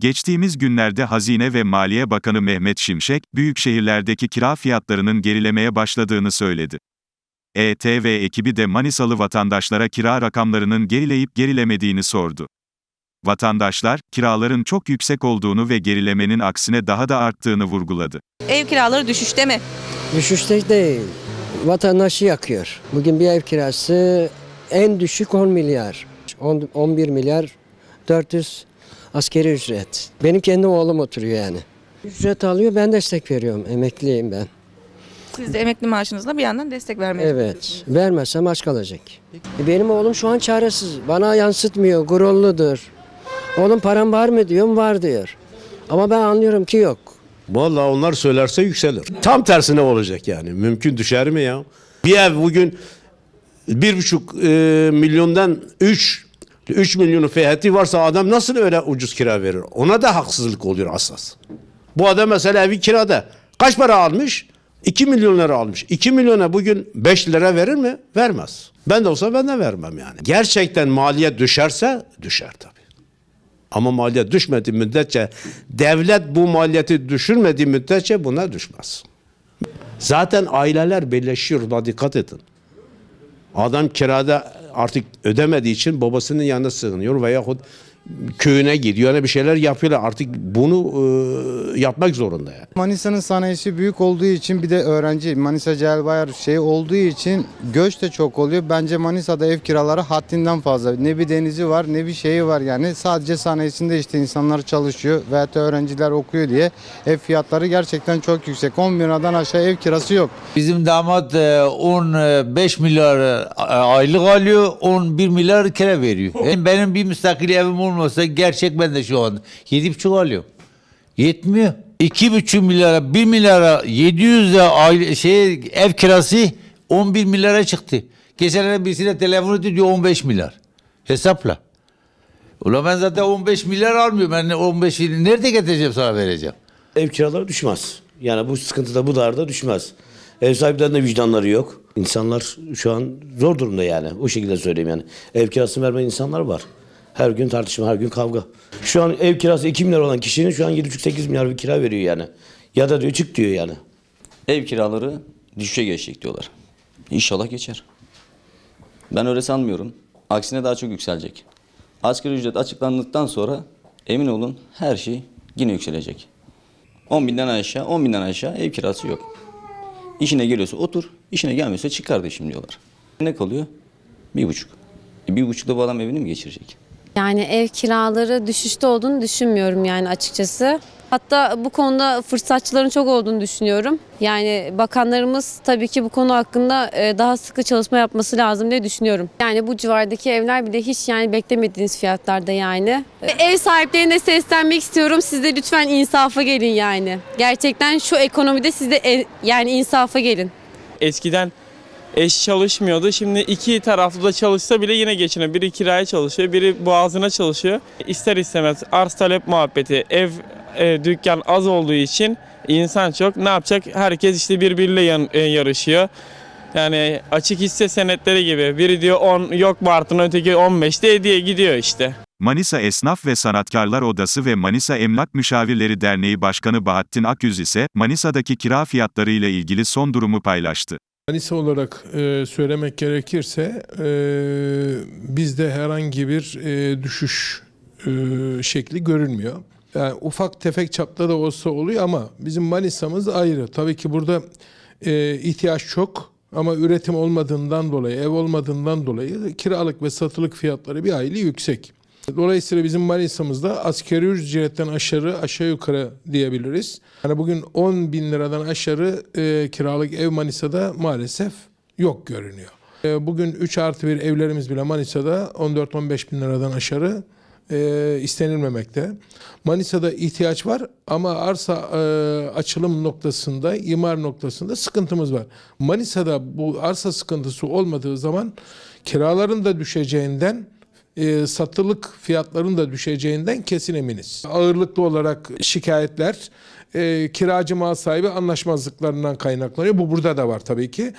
Geçtiğimiz günlerde Hazine ve Maliye Bakanı Mehmet Şimşek, büyük şehirlerdeki kira fiyatlarının gerilemeye başladığını söyledi. ETV ekibi de Manisalı vatandaşlara kira rakamlarının gerileyip gerilemediğini sordu. Vatandaşlar, kiraların çok yüksek olduğunu ve gerilemenin aksine daha da arttığını vurguladı. Ev kiraları düşüşte mi? Düşüşte değil. Vatandaşı yakıyor. Bugün bir ev kirası en düşük 10 milyar. 10, 11 milyar 400 askeri ücret. Benim kendi oğlum oturuyor yani. Ücret alıyor ben destek veriyorum. Emekliyim ben. Siz de emekli maaşınızla bir yandan destek vermeye Evet. Vermezsem aç kalacak. E, Benim oğlum şu an çaresiz. Bana yansıtmıyor. Gururludur. Oğlum param var mı diyorum var diyor. Ama ben anlıyorum ki yok. Vallahi onlar söylerse yükselir. Tam tersine olacak yani. Mümkün düşer mi ya? Bir ev bugün bir buçuk e, milyondan üç, üç milyonu feyhati varsa adam nasıl öyle ucuz kira verir? Ona da haksızlık oluyor asas. Bu adam mesela evi kirada. Kaç para almış? 2 milyon lira almış. 2 milyona bugün 5 lira verir mi? Vermez. Ben de olsa ben de vermem yani. Gerçekten maliyet düşerse düşer tabii. Ama maliyet düşmediği müddetçe devlet bu maliyeti düşürmediği müddetçe buna düşmez. Zaten aileler birleşiyor. Dikkat edin. Adam kirada artık ödemediği için babasının yanına sığınıyor veyahut köyüne gidiyor. Yani bir şeyler yapıyorlar. Artık bunu e, yapmak zorunda yani. Manisa'nın sanayisi büyük olduğu için bir de öğrenci Manisa Celbayar şey olduğu için göç de çok oluyor. Bence Manisa'da ev kiraları haddinden fazla. Ne bir denizi var ne bir şeyi var yani. Sadece sanayisinde işte insanlar çalışıyor veyahut da öğrenciler okuyor diye ev fiyatları gerçekten çok yüksek. 10 bin liradan aşağı ev kirası yok. Bizim damat e, 15 milyar e, aylık alıyor, 11 milyar kira veriyor. Benim bir müstakil evim olmasa gerçek ben de şu an 7,5 alıyorum. Yetmiyor. 2,5 milyara, 1 milyara 700 de aile, şey, ev kirası 11 milyara çıktı. Geçen birisine telefon etti diyor 15 milyar. Hesapla. Ulan ben zaten 15 milyar almıyorum. Ben 15'i nerede getireceğim sana vereceğim? ev kiraları düşmez. Yani bu sıkıntıda bu darda düşmez. Ev sahiplerinin de vicdanları yok. İnsanlar şu an zor durumda yani. O şekilde söyleyeyim yani. Ev kirasını vermeyen insanlar var. Her gün tartışma, her gün kavga. Şu an ev kirası 2 milyar olan kişinin şu an 7,5-8 milyar bir kira veriyor yani. Ya da diyor çık diyor yani. Ev kiraları düşüşe geçecek diyorlar. İnşallah geçer. Ben öyle sanmıyorum. Aksine daha çok yükselecek. Asgari ücret açıklandıktan sonra emin olun her şey yine yükselecek. 10 binden aşağı, 10 binden aşağı ev kirası yok. İşine geliyorsa otur, işine gelmiyorsa çık kardeşim diyorlar. Ne kalıyor? Bir buçuk. E bir buçukta bu adam evini mi geçirecek? Yani ev kiraları düşüşte olduğunu düşünmüyorum yani açıkçası. Hatta bu konuda fırsatçıların çok olduğunu düşünüyorum. Yani bakanlarımız tabii ki bu konu hakkında e, daha sıkı çalışma yapması lazım diye düşünüyorum. Yani bu civardaki evler bir de hiç yani beklemediğiniz fiyatlarda yani. Ev sahiplerine seslenmek istiyorum. Siz de lütfen insafa gelin yani. Gerçekten şu ekonomide siz de e, yani insafa gelin. Eskiden eş çalışmıyordu. Şimdi iki taraflı da çalışsa bile yine geçiniyor. Biri kiraya çalışıyor, biri boğazına çalışıyor. İster istemez arz talep muhabbeti, ev, e, dükkan az olduğu için insan çok. Ne yapacak? Herkes işte birbiriyle yan- e, yarışıyor. Yani açık hisse senetleri gibi. Biri diyor 10 yok mu artın öteki 15 de diye gidiyor işte. Manisa Esnaf ve Sanatkarlar Odası ve Manisa Emlak Müşavirleri Derneği Başkanı Bahattin Akyüz ise, Manisa'daki kira fiyatları ile ilgili son durumu paylaştı. Manisa olarak e, söylemek gerekirse e, bizde herhangi bir e, düşüş e, şekli görünmüyor. Yani ufak tefek çapta da olsa oluyor ama bizim Manisa'mız ayrı. Tabii ki burada e, ihtiyaç çok ama üretim olmadığından dolayı, ev olmadığından dolayı kiralık ve satılık fiyatları bir hayli yüksek. Dolayısıyla bizim Manisa'mızda askeri ücretten aşağı aşağı yukarı diyebiliriz. Yani bugün 10 bin liradan aşağı e, kiralık ev Manisa'da maalesef yok görünüyor. E, bugün 3 artı 1 evlerimiz bile Manisa'da 14-15 bin liradan aşağı e, istenilmemekte. Manisa'da ihtiyaç var ama arsa e, açılım noktasında, imar noktasında sıkıntımız var. Manisa'da bu arsa sıkıntısı olmadığı zaman kiraların da düşeceğinden e, satılık fiyatların da düşeceğinden kesin eminiz. Ağırlıklı olarak şikayetler e, kiracı mal sahibi anlaşmazlıklarından kaynaklanıyor. Bu burada da var tabii ki.